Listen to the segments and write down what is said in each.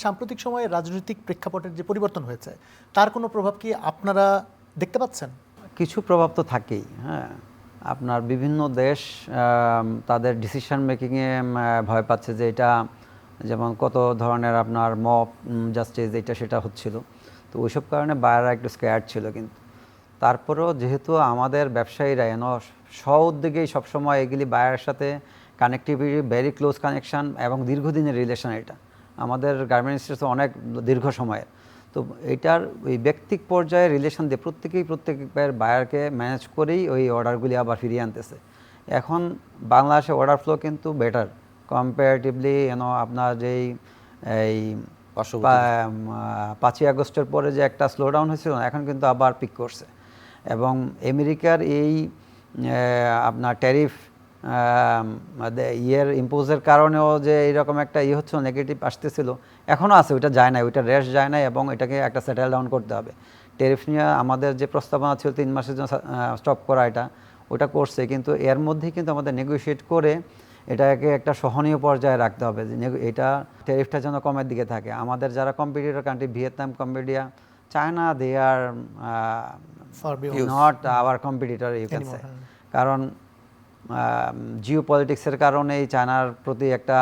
সাম্প্রতিক সময়ে রাজনৈতিক প্রেক্ষাপটের যে পরিবর্তন হয়েছে, তার কোনো প্রভাব কি আপনারা দেখতে পাচ্ছেন? কিছু প্রভাব তো থাকেই হ্যাঁ। আপনার বিভিন্ন দেশ তাদের ডিসিশন মেকিংয়ে ভয় পাচ্ছে যে এটা, যেমন কত ধরনের আপনার মব জাস্টিস এটা সেটা হচ্ছিল। তো ওইসব কারণে বায়াররা একটু স্কেয়ার্ড ছিল কিন্তু। তারপরেও যেহেতু আমাদের ব্যবসায়ীরা, এন স্ব উদ্যোগেই সবসময় এগুলি বায়ারের সাথে কানেক্টিভিটি ভেরি ক্লোজ কানেকশন এবং দীর্ঘদিনের রিলেশন এটা। আমাদের গার্মেন্টস তো অনেক দীর্ঘ সময়ের। তো এটার ওই ব্যক্তিক পর্যায়ে রিলেশন দিয়ে প্রত্যেকেই প্রত্যেকের বায়ারকে ম্যানেজ করেই ওই অর্ডারগুলি আবার ফিরিয়ে আনতেছে। এখন বাংলাদেশে অর্ডার ফ্লো কিন্তু বেটার কম্পারেটিভলি এন আপনার যেই এই পাঁচই আগস্টের পরে যে একটা স্লো ডাউন হয়েছিল এখন কিন্তু আবার পিক করছে। এবং আমেরিকার এই আপনার ট্যারিফ ইয়ের ইম্পোজের কারণেও যে এইরকম একটা ইয়ে হচ্ছিল নেগেটিভ আসতেছিল এখনও আছে ওইটা যায় না ওইটা রেস্ট যায় না এবং এটাকে একটা সেটেল ডাউন করতে হবে। টেরিফ নিয়ে আমাদের যে প্রস্তাবনা ছিল তিন মাসের জন্য স্টপ করা এটা ওটা করছে কিন্তু এর মধ্যে কিন্তু আমাদের নেগোসিয়েট করে এটাকে একটা সহনীয় পর্যায়ে রাখতে হবে যে এটা ট্যারিফটা যেন কমের দিকে থাকে। আমাদের যারা competitor country Vietnam Cambodia China they are not our competitor you can say কারণ জিও পলিটিক্সের কারণে চায়নার প্রতি একটা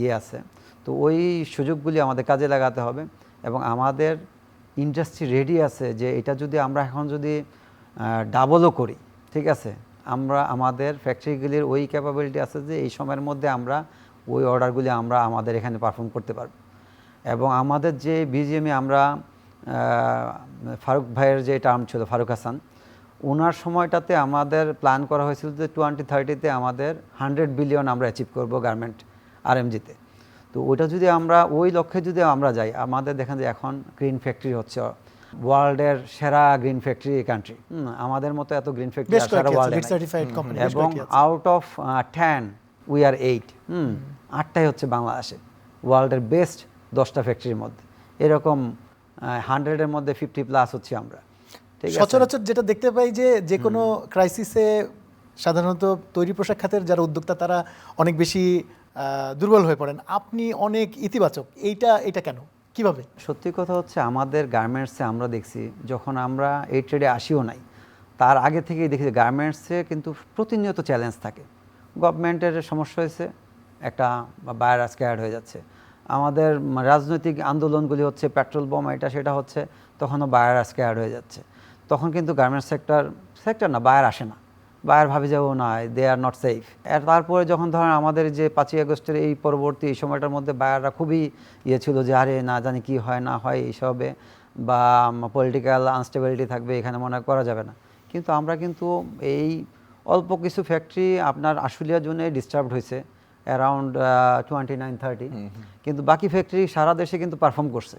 ইয়ে আছে। তো ওই সুযোগগুলি আমাদের কাজে লাগাতে হবে এবং আমাদের ইন্ডাস্ট্রি রেডি আছে যে এটা যদি আমরা এখন যদি ডাবলও করি, ঠিক আছে? আমরা, আমাদের ফ্যাক্টরিগুলির ওই ক্যাপাবিলিটি আছে যে এই সময়ের মধ্যে আমরা ওই অর্ডারগুলি আমরা আমাদের এখানে পারফর্ম করতে পারব। এবং আমাদের যে বিজিএমে আমরা ফারুক ভাইয়ের যে টার্ম ছিল, ফারুক হাসান ওনার সময়টাতে আমাদের প্ল্যান করা হয়েছিল যে টোয়েন্টি থার্টিতে আমাদের হান্ড্রেড বিলিয়ন আমরা অ্যাচিভ করব গার্মেন্ট আরএমজিতে তো। ওটা যদি আমরা ওই লক্ষ্যে যদি আমরা যাই আমাদের দেখেন যে এখন গ্রিন ফ্যাক্টরি হচ্ছে ওয়ার্ল্ডের সেরা গ্রিন ফ্যাক্টরি কান্ট্রি আমাদের মতো এত গ্রিন ফ্যাক্টরি সারা ওয়ার্ল্ডে এবং out of ten we are eight hmm আটটাই হচ্ছে বাংলাদেশে ওয়ার্ল্ডের বেস্ট দশটা ফ্যাক্টরির মধ্যে। এরকম হান্ড্রেডের মধ্যে ফিফটি প্লাস হচ্ছে আমরা। সচরাচর যেটা দেখতে পাই যে যে কোনো ক্রাইসিসে সাধারণত তৈরি পোশাক খাতের যারা উদ্যোক্তা তারা অনেক বেশি দুর্বল হয়ে পড়েন। আপনি অনেক ইতিবাচক। এইটা এটা কেন? কীভাবে? সত্যি কথা হচ্ছে আমাদের গার্মেন্টসে আমরা দেখছি যখন আমরা এই ট্রেডে আসিও নাই তার আগে থেকেই দেখি যে গার্মেন্টসে কিন্তু প্রতিনিয়ত চ্যালেঞ্জ থাকে। গভর্নমেন্টের সমস্যা হয়েছে একটা বায়ার স্কেয়ার্ড হয়ে যাচ্ছে। আমাদের রাজনৈতিক আন্দোলনগুলি হচ্ছে পেট্রোল বোম এটা সেটা হচ্ছে তখনও বায়ার স্কেয়ার্ড হয়ে যাচ্ছে। তখন কিন্তু গার্মেন্টস সেক্টর সেক্টর না বায়ার আসে না। বায়ার ভাবে যে ও না দে আর নট সেফ আর তারপরে যখন ধরেন আমাদের যে পাঁচই আগস্টের এই পরবর্তী এই সময়টার মধ্যে বায়াররা খুবই ইয়ে ছিল যে আরে না জানি কি হয় না হয় এইসবে বা পলিটিক্যাল আনস্টেবিলিটি থাকবে এখানে মনে করা যাবে না। কিন্তু আমরা কিন্তু এই অল্প কিছু ফ্যাক্টরি আপনার আশুলিয়ার জন্য ডিস্টার্বড হয়েছে অ্যারাউন্ড টোয়েন্টি নাইন থার্টি কিন্তু বাকি ফ্যাক্টরি সারা দেশে কিন্তু পারফর্ম করছে।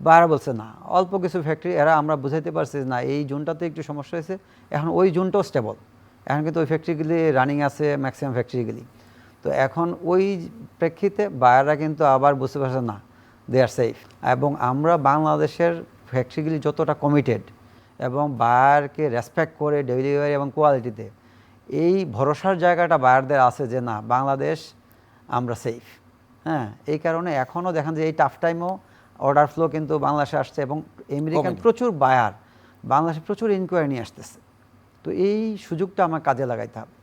বায়ারা বলছে, না, অল্প কিছু ফ্যাক্টরি এরা আমরা বুঝাইতে পারছি না, এই জোনটাতে একটু সমস্যা হয়েছে। এখন ওই জোনটাও স্টেবল এখন কিন্তু ওই ফ্যাক্টরিগুলি রানিং আছে ম্যাক্সিমাম ফ্যাক্টরিগুলি তো এখন ওই প্রেক্ষিতে বায়াররা কিন্তু আবার বুঝতে পারছে, না দে আর সেফ এবং আমরা বাংলাদেশের ফ্যাক্টরিগুলি যতটা কমিটেড এবং বায়ারকে রেসপেক্ট করে ডেলিভারি এবং কোয়ালিটিতে এই ভরসার জায়গাটা বায়ারদের আছে যে, না, বাংলাদেশ আমরা সেফ হ্যাঁ এই কারণে এখনও দেখেন যে, এই টাফ টাইমও অর্ডার ফ্লো কিন্তু বাংলাদেশে আসছে এবং আমেরিকান প্রচুর বায়ার বাংলাদেশে প্রচুর ইনকোয়ারি নিয়ে আসতেছে। তো এই সুযোগটা আমার কাজে লাগাইতে হবে।